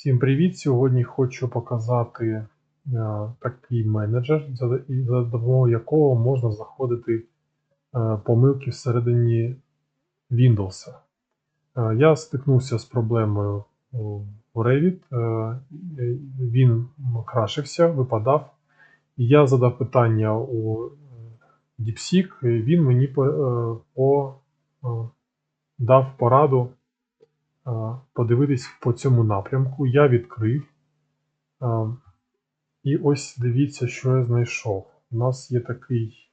Всім привіт! Сьогодні хочу показати е, такий менеджер, за, допомогою якого можна знаходити е, помилки всередині Windows. Е, я стикнувся з проблемою у Revit. Він крашився, випадав. Я задав питання у DeepSeek, він мені по, по, дав пораду подивитись по цьому напрямку. Я відкрив. І ось дивіться, що я знайшов. У нас є такий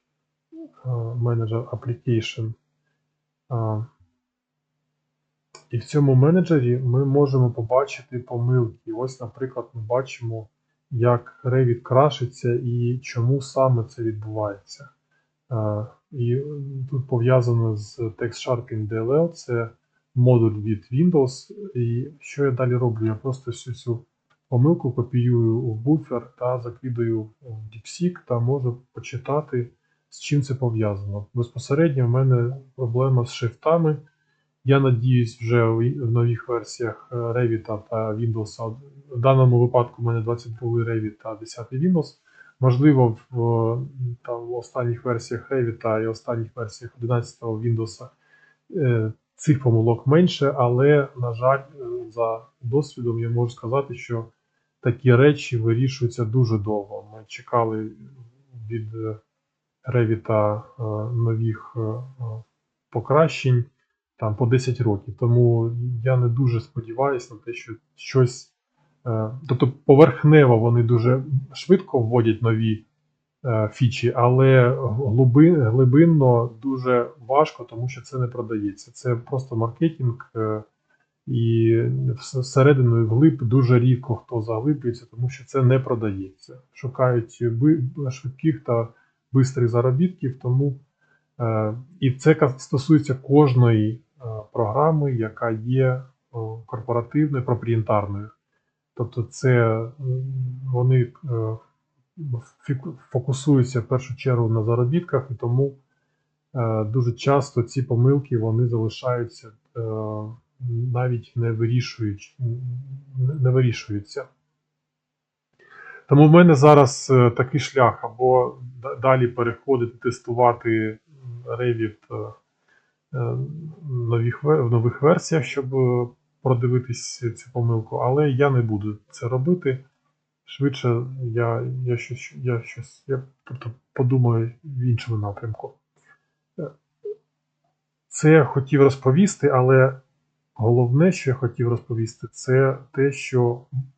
менеджер application. І в цьому менеджері ми можемо побачити помилки. Ось, наприклад, ми бачимо, як Revit крашиться і чому саме це відбувається. І тут пов'язано з Text Sharping DLL, це модуль від Windows. І що я далі роблю? Я просто всю цю помилку копіюю в буфер та закидаю в DeepSeek та можу почитати, з чим це пов'язано. Безпосередньо в мене проблема з шрифтами. Я надіюсь, вже в нових версіях е, Revit та Windows. В даному випадку в мене 22 Revit та 10 Windows. Можливо, в, там, в останніх версіях Revit і останніх версіях 11 Windows е, цих помилок менше, але, на жаль, е, за досвідом я можу сказати, що такі речі вирішуються дуже довго. Ми чекали від Revit е, нових е, покращень там по 10 років. Тому я не дуже сподіваюся на те, що щось. Тобто поверхнево вони дуже швидко вводять нові фічі, але глибинно дуже важко, тому що це не продається. Це просто маркетинг, е, і всередину і вглиб дуже рідко хто заглиблюється, тому що це не продається. Шукають швидких та бистрих заробітків, тому Е, І це стосується кожної е, програми, яка є корпоративною, проприєнтарною. Тобто, це вони е, фокусуються в першу чергу на заробітках, і тому е, дуже часто ці помилки вони залишаються е, навіть не вирішують, не вирішуються. Тому в мене зараз е, такий шлях або далі переходити, тестувати Revit в нових версіях, щоб продивитись цю помилку, але я не буду це робити. Швидше я, я щось, я щось я, тобто, подумаю в іншому напрямку. Е, Це я хотів розповісти, але головне, що я хотів розповісти, це те, що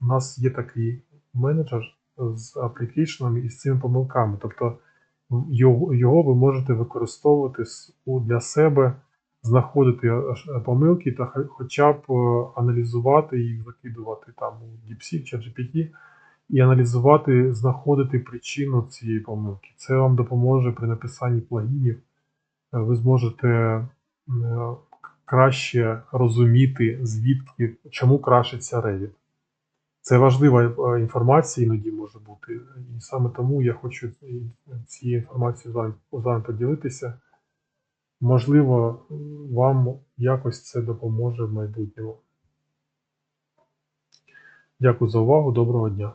у нас є такий менеджер з аплікейшенами і з цими помилками. Тобто його, його ви можете використовувати для себе, знаходити помилки та хоча б е, аналізувати їх, закидувати там у DeepSeek чи GPT і аналізувати, знаходити причину цієї помилки. Це вам допоможе при написанні плагінів. Е, Ви зможете е, краще розуміти, звідки, чому крашиться Revit. Це важлива е, інформація іноді може бути. І саме тому я хочу цією інформацією з вами, з вами поділитися. Можливо, вам якось це допоможе в майбутньому. Дякую за увагу. Доброго дня.